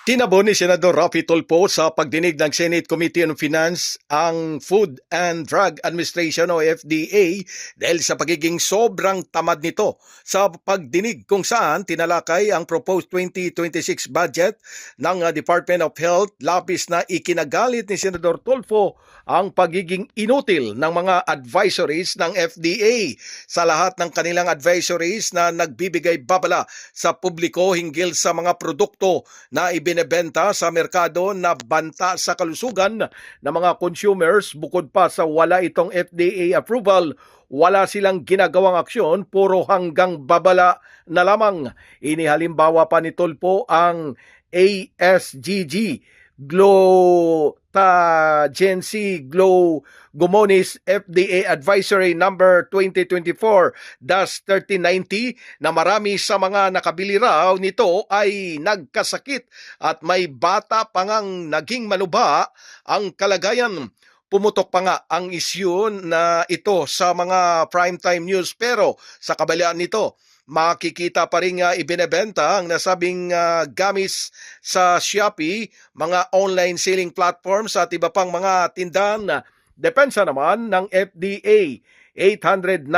Tinabo ni Senador Rafi Tulfo sa pagdinig ng Senate Committee on Finance ang Food and Drug Administration o FDA dahil sa pagiging sobrang tamad nito sa pagdinig kung saan tinalakay ang proposed 2026 budget ng uh, Department of Health labis na ikinagalit ni Senador Tulfo ang pagiging inutil ng mga advisories ng FDA sa lahat ng kanilang advisories na nagbibigay babala sa publiko hinggil sa mga produkto na ibinebenta sa merkado na banta sa kalusugan ng mga consumers bukod pa sa wala itong FDA approval wala silang ginagawang aksyon, puro hanggang babala na lamang. Inihalimbawa pa ni Tulpo ang ASGG, Glotagency Glow Gumonis FDA Advisory Number 2024-3090 na marami sa mga nakabili raw nito ay nagkasakit at may bata pa ngang naging manuba ang kalagayan pumutok pa nga ang issue na ito sa mga primetime news pero sa kabalaan nito makikita pa rin nga ibinebenta ang nasabing ah, gamis sa Shopee, mga online selling platforms at iba pang mga tindahan depensa naman ng FDA. 890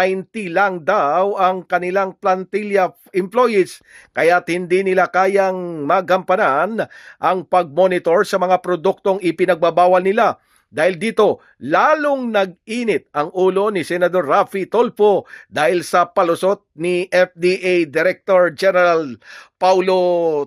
lang daw ang kanilang plantilla employees kaya hindi nila kayang magampanan ang pagmonitor sa mga produktong ipinagbabawal nila. Dahil dito, lalong nag-init ang ulo ni Senador Rafi Tolpo dahil sa palusot ni FDA Director General Paulo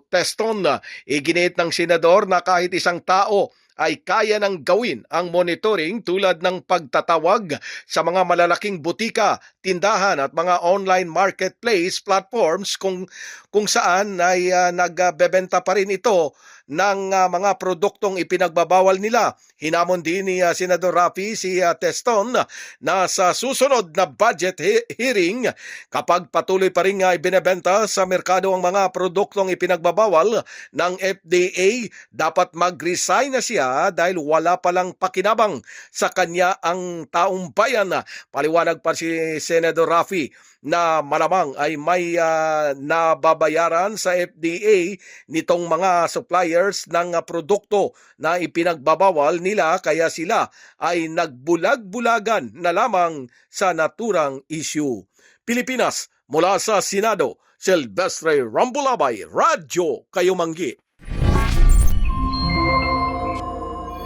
Teston. Iginit ng senador na kahit isang tao ay kaya nang gawin ang monitoring tulad ng pagtatawag sa mga malalaking butika, tindahan at mga online marketplace platforms kung kung saan ay ah, nagbebenta pa rin ito ng ah, mga produktong ipinagbabawal nila. Hinamon din ni ah, Senador Rafi si ah, Teston na sa susunod na budget he- hearing kapag patuloy pa rin nga ibinebenta sa merkado ang mga produktong ipinagbabawal ng FDA, dapat mag-resign na siya dahil wala palang pakinabang sa kanya ang taong bayan. Paliwanag pa si Senador Rafi na malamang ay may ah, nababayaran sa FDA nitong mga suppliers ng ah, produkto na ipinagbabawal nila kaya sila ay nagbulag-bulagan na lamang sa naturang issue. Pilipinas, mula sa Senado, Silvestre Rambulabay, Radyo Kayumanggi.